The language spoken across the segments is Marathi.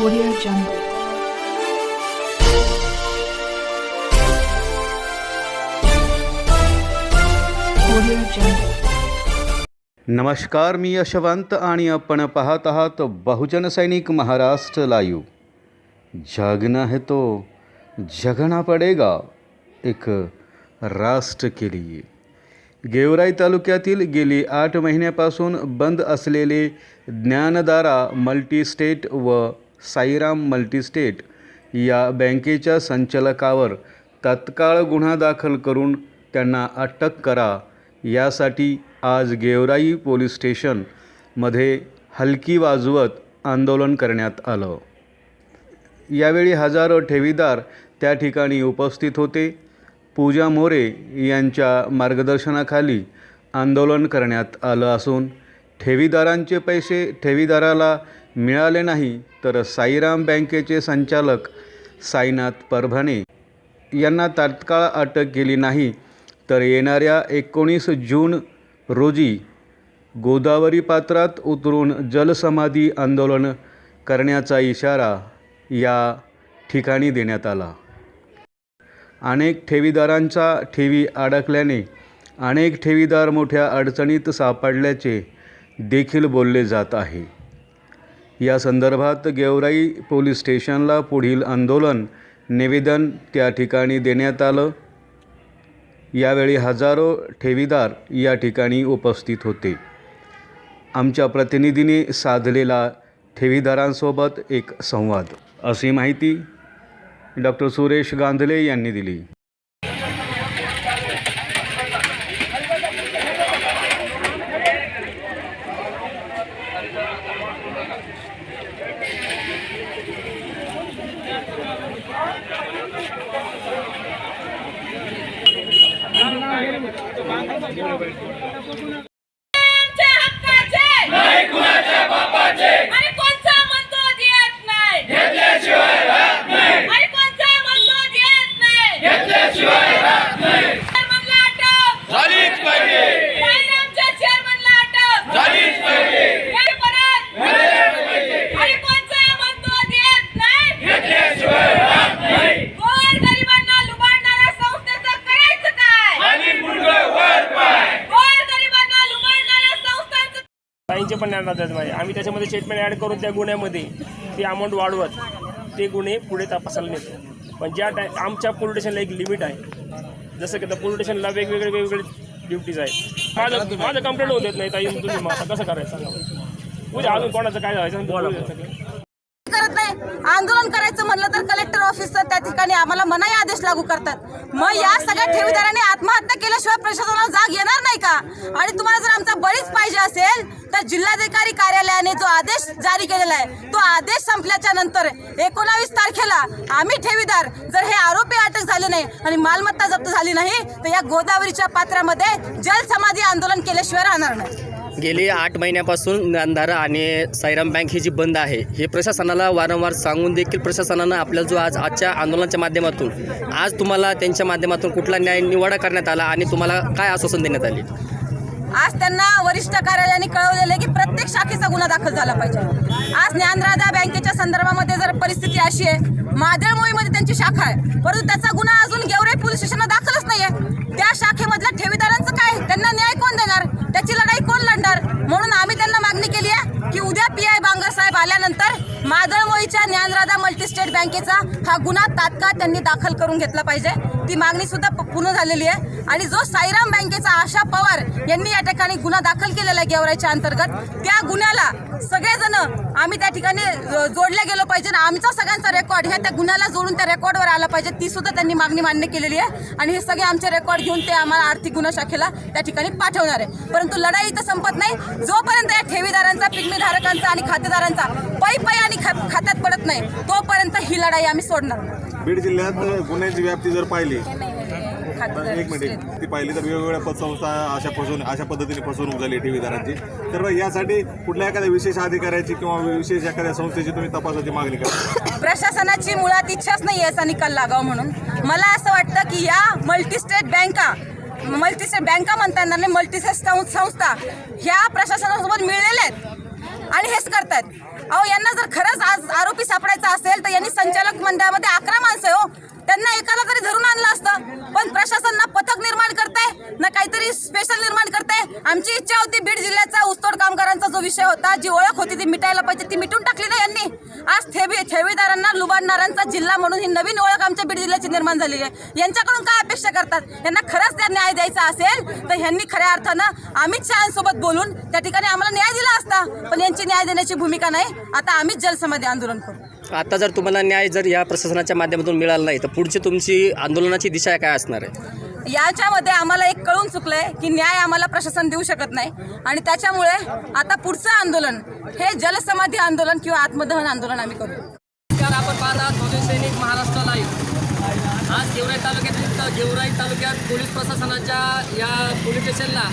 Audio Jungle. Audio Jungle. नमस्कार मी यशवंत आणि आपण पाहत आहात बहुजन सैनिक महाराष्ट्र लाईव्ह जागना है तो जगना पडेगा एक राष्ट्र के लिए गेवराई तालुक्यातील गेली आठ महिन्यापासून बंद असलेले ज्ञानदारा मल्टीस्टेट व साईराम मल्टीस्टेट या बँकेच्या संचालकावर तत्काळ गुन्हा दाखल करून त्यांना अटक करा. यासाठी आज गेवराई पोलीस स्टेशनमध्ये हलकी वाजवत आंदोलन करण्यात आलं. यावेळी हजारो ठेवीदार त्या ठिकाणी उपस्थित होते. पूजा मोरे यांच्या मार्गदर्शनाखाली आंदोलन करण्यात आलं असून ठेवीदारांचे पैसे ठेवीदाराला मिळाले नाही तर साईराम बँकेचे संचालक साईनाथ परभणे यांना तात्काळ अटक केली नाही. तर येणाऱ्या एकोणीस जून रोजी गोदावरी पात्रात उतरून जलसमाधी आंदोलन करण्याचा इशारा या ठिकाणी देण्यात आला. अनेक ठेवीदारांचा ठेवी अडकल्याने अनेक ठेवीदार मोठ्या अडचणीत सापडल्याचे देखील बोलले जात आहे. या संदर्भात गेवराई पोलीस स्टेशनला पुढील आंदोलन निवेदन त्या ठिकाणी देण्यात आलं. यावेळी हजारो ठेवीदार या ठिकाणी उपस्थित होते. आमच्या प्रतिनिधीने साधलेला ठेवीदारांसोबत एक संवाद. अशी माहिती डॉक्टर सुरेश गांधले यांनी दिली आमच्या हक्काचे नाही कुणाच्या बापाचे आणि कोणचा म्हणतो देत नाही घेतल्याशिवाय राहत नाही आणि कोणचा म्हणतो देत नाही घेतल्याशिवाय राहत नाही चेअरमनला अटक झालीच पाहिजे साईरामच्या चेअरमनला अटक झालीच पाहिजे हे परत आणि कोणचा म्हणतो देत नाही घेतल्याशिवाय राहत नाही गोर गरिबांना लुबाडणाऱ्या संस्थेचं करायचं काय आणि मुलगा वर पाय गोर गरिबांना लुबाडणाऱ्या संस्थांचं माझे आम्ही त्याच्यामध्ये स्टेटमेंट ॲड करून त्या गुन्ह्यामध्ये ती अमाऊंट वाढवत ते गुन्हे पुढे तपासायला नेतो. पण ज्या टाय आमच्या पोलीस स्टेशनला एक लिमिट आहे. जसं की त्या पोलीस स्टेशनला वेगवेगळे वेगवेगळे ड्युटीज आहेत. माझं माझं कंप्लेंट होत येत नाही ताई. तुम्ही मग आता कसं करायचं सांगा उद्या अजून कोणाचं काय व्हायचं बोला करत नाही. आंदोलन करायचं म्हणलं तर कलेक्टर ऑफिसचं त्या ठिकाणी आम्हाला मनाई आदेश लागू करतात. मग या सगळ्या ठेवीदारांनी आत्महत्या केल्याशिवाय प्रशासनाला जाग येणार नाही का? आणि तुम्हाला जर आमचा बळीच पाहिजे असेल तर जिल्हाधिकारी कार्यालयाने जो आदेश जारी केलेला आहे तो आदेश संपल्याच्या नंतर एकोणावीस तारखेला आम्ही ठेवीदार जर हे आरोपी अटक झाले नाही आणि मालमत्ता जप्त झाली नाही तर या गोदावरीच्या पात्रामध्ये जलसमाधी आंदोलन केल्याशिवाय राहणार नाही. गेली आठ महिन्यापासून अंधारा आणि साईराम बँक ही जी बंद आहे हे प्रशासनाला वारंवार सांगून देखील प्रशासनानं आपल्याला जो आज आजच्या आंदोलनाच्या माध्यमातून आज तुम्हाला त्यांच्या माध्यमातून कुठला न्याय निवाडा करण्यात आला आणि तुम्हाला काय आश्वासन देण्यात आले? आज त्यांना वरिष्ठ कार्यालयाने कळवलेलं आहे की प्रत्येक शाखेचा गुन्हा दाखल झाला पाहिजे. आज ज्ञानराधा बँकेच्या संदर्भामध्ये जर परिस्थिती अशी आहे मादळमोळीमध्ये त्यांची शाखा आहे परंतु त्याचा गुन्हा अजून गेवरे पोलीस स्टेशनला दाखलच नाहीये. त्या शाखेमधल्या ठेवीदारांचं काय त्यांना न्याय कोण देणार? त्याची लढाई कोण लढणार? म्हणून आम्ही त्यांना मागणी केली आहे की उद्या पी आय बांगर साहेब आल्यानंतर मादळमोळीच्या ज्ञानराधा मल्टीस्टेट बँकेचा हा गुन्हा तात्काळ त्यांनी दाखल करून घेतला पाहिजे. ती मागणी सुद्धा पूर्ण झालेली आहे. आणि जो साईराम बँकेचा आशा पवार यांनी या ठिकाणी गुन्हा दाखल केलेला आहे गेवराईच्या अंतर्गत त्या गुन्ह्याला सगळेजण आम्ही त्या ठिकाणी जोडले गेलो पाहिजे आणि आमचा सगळ्यांचा रेकॉर्ड ह्या त्या गुन्ह्याला जोडून त्या रेकॉर्डवर आला पाहिजे ती सुद्धा त्यांनी मागणी मान्य केलेली आहे. आणि हे सगळे आमचे रेकॉर्ड घेऊन ते आम्हाला आर्थिक गुन्हा शाखेला त्या ठिकाणी पाठवणार आहे. परंतु लढाई इथं संपत नाही. जोपर्यंत या ठेवीदारांचा पिकमीधारकांचा आणि खातेदारांचा पै पै आणि खात्यात पडत नाही तोपर्यंत ही लढाई आम्ही सोडणार. बीड जिल्ह्यात गुन्ह्याची व्याप्ती जर पाहिली एक मिनिट ती पाहिली तर वेगवेगळ्या पतसंस्था अशा फसवून अशा पद्धतीने फसवणूक झाली ठेवीदारांची. तर यासाठी कुठल्या एखाद्या विशेष अधिकाऱ्याची किंवा विशेष एखाद्या संस्थेची तुम्ही तपासाची मागणी करा प्रशासनाची मुळात इच्छाच नाही याचा निकाल लागावा म्हणून. मला असं वाटतं की या मल्टीस्टेट बँका मल्टीस्टेट बँका म्हणता येणार नाही मल्टीस्टेट संस्था ह्या प्रशासनासोबत मिळलेल्या आहेत आणि हेच करतात अहो यांना जर खरंच आज आरोपी सापडायचा असेल तर यांनी संचालक मंडळामध्ये अकरा माणसं आहे हो. त्यांना एकाला तरी धरून आणलं असतं. पण प्रशासन ना पथक निर्माण करताय ना काहीतरी स्पेशल निर्माण करताय. आमची इच्छा होती बीड जिल्ह्याचा ऊसतोड कामगारांचा जो विषय होता जी ओळख होती ती मिटायला पाहिजे ती मिटून टाकली ना यांनी. आज ठेवी ठेवीदारांना लुबाडणाऱ्यांचा जिल्हा म्हणून ही नवीन ओळख आमच्या बीड जिल्ह्याची निर्माण झालेली आहे. यांच्याकडून काय अपेक्षा करतात? यांना खरंच त्या न्याय द्यायचा असेल तर ह्यांनी खऱ्या अर्थानं अमित शहांसोबत बोलून त्या ठिकाणी आम्हाला न्याय दिला असता. पण यांची न्याय देण्याची भूमिका नाही. आता आम्हीच जलसमाधी आंदोलन करू. आता जर तुम्हाला न्याय जर या प्रशासनाच्या माध्यमातून मिळाला नाही तर पुढची तुमची आंदोलनाची दिशा काय असणार आहे? याच्यामध्ये आम्हाला एक कळून चुकलंय की न्याय आम्हाला प्रशासन देऊ शकत नाही. आणि त्याच्यामुळे आता पुढचं आंदोलन हे जलसमाधी आंदोलन किंवा आत्मदहन आंदोलन आम्ही करू. आपण पाहत आहात भोजन सैनिक महाराष्ट्र लाईव्ह आज गेवराई तालुक्यातील गेवराई तालुक्यात पोलीस प्रशासनाच्या या पोलीस स्टेशनला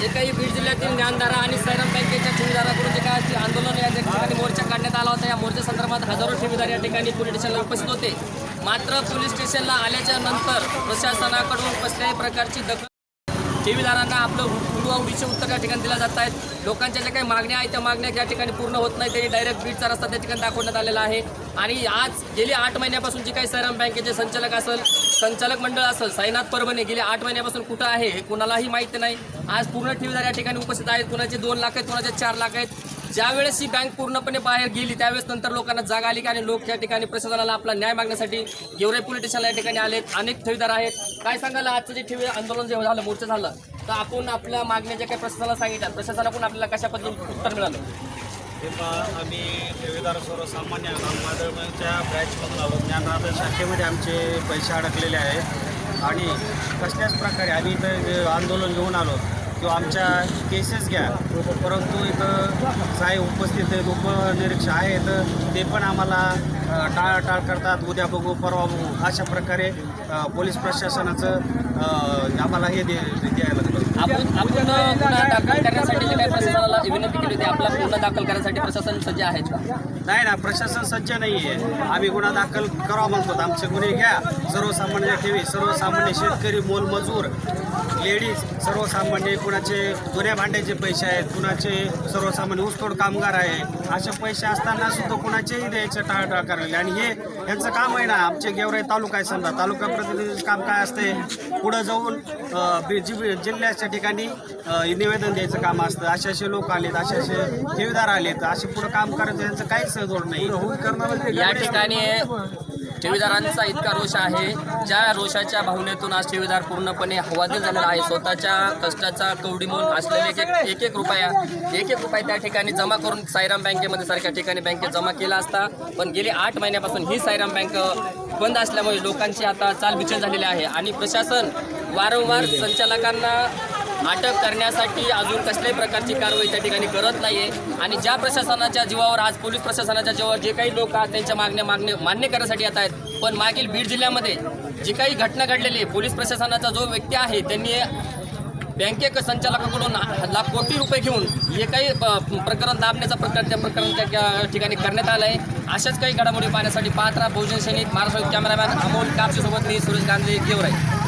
जे काही बीड जिल्ह्यातील ज्ञानदारा आणि सैरम बँकेच्या ठेवीदाराकडून जे काय आंदोलन या ठिकाणी मोर्चा काढण्यात आला होता या मोर्चा संदर्भात हजारो ठेवीदार या ठिकाणी पोलीस स्टेशनला उपस्थित होते. मात्र पोलीस स्टेशनला आल्याच्यानंतर प्रशासनाकडून कसल्याही प्रकारची दखल ठेवीदारांना आपलं उडवाउडीचे उत्तर या ठिकाणी दिल्या जात आहेत लोकांच्या ज्या काही मागण्या आहेत त्या मागण्या या ठिकाणी पूर्ण होत नाही त्यांनी डायरेक्ट बीडचा रस्ता त्या ठिकाणी दाखवण्यात आलेला आहे. आणि आज गेली आठ महिन्यापासून जी काही सैराम बँकेचे संचालक असेल संचालक मंडळ असेल साईनाथ परभणे गेले आठ महिन्यापासून कुठं आहे हे कुणालाही माहिती नाही. आज पूर्ण ठेवीदार या ठिकाणी उपस्थित आहेत. कुणाचे दोन लाख आहेत कुणाचे चार लाख आहेत. ज्यावेळेस ही बँक पूर्णपणे बाहेर गेली त्यावेळेस नंतर लोकांना जाग आली की आणि लोक त्या ठिकाणी प्रशासनाला आपला न्याय मागण्यासाठी गेवराई पोलीस स्टेशनला या ठिकाणी आलेत. अनेक ठेवीदार आहेत. काय सांगायला आजचं जे ठेवी आंदोलन जे झालं मोर्चा झालं तर आपण आपल्या मागण्या ज्या काही प्रशासनाला सांगितल्या प्रशासनाकडून आपल्याला कशा पद्धतीने उत्तर मिळालं? हे पहा आम्ही ठेवीदार सर्वसामान्य माधवच्या ब्रँचमधून आलो ज्ञानराधा शाखेमध्ये आमचे पैसे अडकलेले आहेत. आणि कसल्याच प्रकारे आम्ही इथं आंदोलन घेऊन आलो किंवा आमच्या केसेस घ्या. परंतु इथं साहेब उपस्थित आहेत उपनिरीक्षक आहेत ते पण आम्हाला टाळाटाळ करतात. उद्या बघू परवा बघू. अशा प्रकारे पोलीस प्रशासनाचं आम्हाला हे दे द्यायला लागलं. आपण आपण गुन्हा दाखल करण्यासाठी जे काही प्रशासनाला विनंती केली होती आपला गुन्हा दाखल करण्यासाठी प्रशासन सज्ज आहेत का? नाही ना प्रशासन सज्ज नाही आहे आम्ही गुन्हा दाखल करावा म्हणतो. आमचे गुन्हे घ्या. सर्वसामान्य ठेवी. सर्वसामान्य शेतकरी मोलमजूर लेडीज सर्वसामान्य कुणाचे जुन्या भांड्याचे पैसे आहेत कुणाचे सर्वसामान्य ऊसतोड कामगार आहे असे पैसे असताना सुद्धा कुणाचेही द्यायचं टाळटाळ करायला. आणि हे यांचं काम आहे ना आमचे गेवराई तालुका आहे समजा. तालुका प्रतिनिधीचं काम काय असते? पुढं जाऊन जि- जिल्ह्याच्या ठिकाणी निवेदन द्यायचं काम असतं. असे असे लोक आलेत असे असे ठेवीदार आलेत. असे पुढं काम करायचं यांचं काहीच जोड नाही. या ठिकाणी ठेवीदारांचा इतका रोष आहे. ज्या रोषाच्या भावनेतून आज ठेवीदार पूर्णपणे हवादी झालेला आहे. स्वतःच्या कष्टाचा कवडी म्हणून असलेले एक एक- एक एक रुपया एक एक रुपया त्या ठिकाणी जमा करून सायराम बँकेमध्ये सारख्या ठिकाणी बँकेत जमा केला असता. पण गेली आठ महिन्यापासून ही सायराम बँक बंद असल्यामुळे लोकांची आता चालबिचल झालेली आहे. आणि प्रशासन वारंवार संचालकांना अटक करण्यासाठी अजून कसल्याही प्रकारची कारवाई त्या ठिकाणी करत नाहीये. आणि ज्या प्रशासनाच्या जीवावर आज पोलीस प्रशासनाच्या जीवावर जे काही लोक आज त्यांच्या मागण्या मागणे मान्य करण्यासाठी येत आहेत पण मागील बीड जिल्ह्यामध्ये जी काही घटना घडलेली आहे पोलीस प्रशासनाचा जो व्यक्ती आहे त्यांनी बँके संचालकाकडून लाख कोटी रुपये घेऊन जे काही प्रकरण दाबण्याचा प्रकार त्या प्रकरण त्या ठिकाणी करण्यात आलं आहे अशाच काही घडामोडी पाहण्यासाठी पात्रा बहुजन सैनिक महाराष्ट्र कॅमेरामॅन अमोल कापशीसोबत मी सुरेश गांधी देवराय